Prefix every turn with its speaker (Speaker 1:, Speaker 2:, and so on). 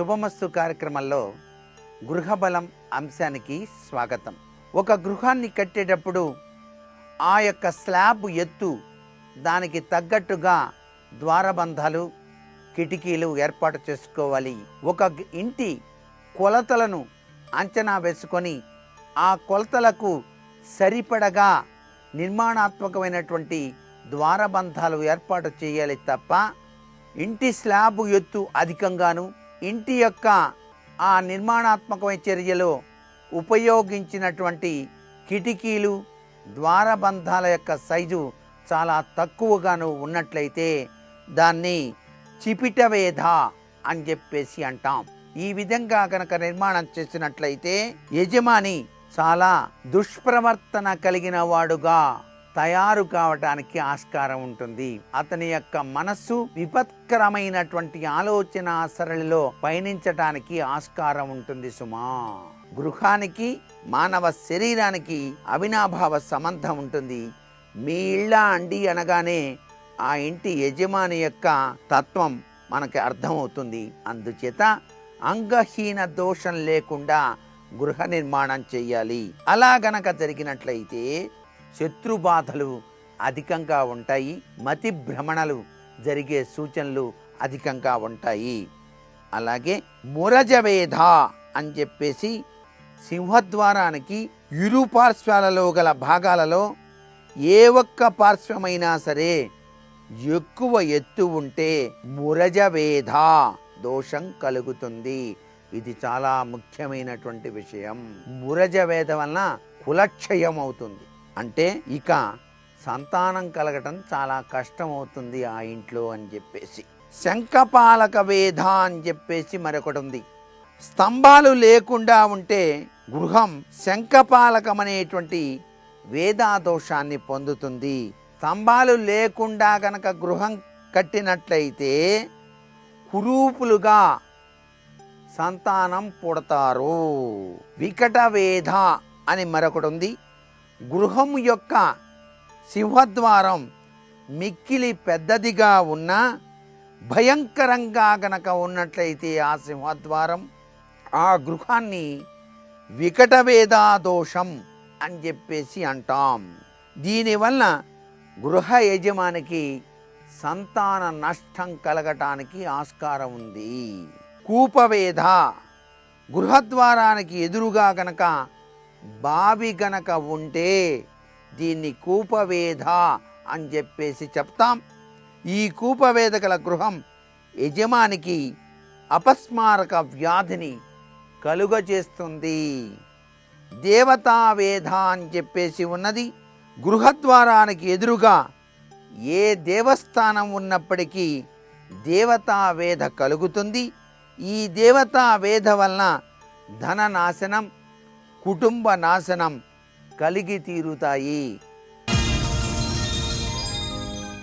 Speaker 1: శుభమస్తు కార్యక్రమంలో గృహబలం అంశానికి స్వాగతం. ఒక గృహాన్ని కట్టేటప్పుడు ఆ యొక్క స్లాబ్ ఎత్తు దానికి తగ్గట్టుగా ద్వారబంధాలు కిటికీలు ఏర్పాటు చేసుకోవాలి. ఒక ఇంటి కొలతలను అంచనా వేసుకొని ఆ కొలతలకు సరిపడగా నిర్మాణాత్మకమైనటువంటి ద్వారబంధాలు ఏర్పాటు చేయాలి తప్ప ఇంటి స్లాబ్ ఎత్తు అధికంగాను ఇంటి యొక్క ఆ నిర్మాణాత్మకమైన చర్యలో ఉపయోగించినటువంటి కిటికీలు ద్వారబంధాల యొక్క సైజు చాలా తక్కువగాను ఉన్నట్లయితే దాన్ని చిపిటవేధ అని చెప్పేసి అంటాం. ఈ విధంగా కనుక నిర్మాణం చేసినట్లయితే యజమాని చాలా దుష్ప్రవర్తన కలిగిన వాడుగా తయారు కావటానికి ఆస్కారం ఉంటుంది. అతని యొక్క మనస్సు విపత్కరమైనటువంటి ఆలోచన సరళిలో పయనించటానికి ఆస్కారం ఉంటుంది సుమా. గృహానికి మానవ శరీరానికి అవినాభావ సంబంధం ఉంటుంది. మీ ఇళ్ళ అండి అనగానే ఆ ఇంటి యజమాని యొక్క తత్వం మనకి అర్థమవుతుంది. అందుచేత అంగహీన దోషం లేకుండా గృహ నిర్మాణం చేయాలి. అలా గనక జరిగినట్లయితే శత్రు బాధలు అధికంగా ఉంటాయి మతి భ్రమణలు జరిగే సూచనలు అధికంగా ఉంటాయి. అలాగే మురజవేధ అని చెప్పేసి సింహద్వారానికి ఇరు పార్శ్వాలలో గల భాగాలలో ఏ ఒక్క పార్శ్వమైనా సరే ఎక్కువ ఎత్తు ఉంటే మురజవేధ దోషం కలుగుతుంది. ఇది చాలా ముఖ్యమైనటువంటి విషయం. మురజవేధ వలన కులక్షయం అవుతుంది. అంటే ఇక సంతానం కలగటం చాలా కష్టం అవుతుంది ఆ ఇంట్లో అని చెప్పేసి. శంఖపాలక వేధ అని చెప్పేసి మరొకటి ఉంది స్తంభాలు లేకుండా ఉంటే గృహం శంఖపాలకం అనేటువంటి వేదాదోషాన్ని పొందుతుంది. స్తంభాలు లేకుండా గనక గృహం కట్టినట్లయితే కురూపులుగా సంతానం పుడతారు. వికట వేధ అని మరొకటి ఉంది గృహం యొక్క సింహద్వారం మిక్కిలి పెద్దదిగా ఉన్నా భయంకరంగా గనక ఉన్నట్లయితే ఆ సింహద్వారం ఆ గృహాన్ని వికటవేదాదోషం అని చెప్పేసి అంటాం. దీనివల్ల గృహ యజమానికి సంతాన నష్టం కలగటానికి ఆస్కారం ఉంది. కూపవేధ గృహద్వారానికి ఎదురుగా గనక బావి గనక ఉంటే దీన్ని కూపవేధ అని చెప్పేసి చెప్తాం. ఈ కూపవేద గల గృహం యజమానికి అపస్మారక వ్యాధిని కలుగజేస్తుంది. దేవతావేధ అని చెప్పేసి ఉన్నది. గృహద్వారానికి ఎదురుగా ఏ దేవస్థానం ఉన్నప్పటికీ దేవతావేధ కలుగుతుంది. ఈ దేవతావేధ వలన ధన నాశనం కుటుంబ నాశనం కలిగి తీరుతాయి.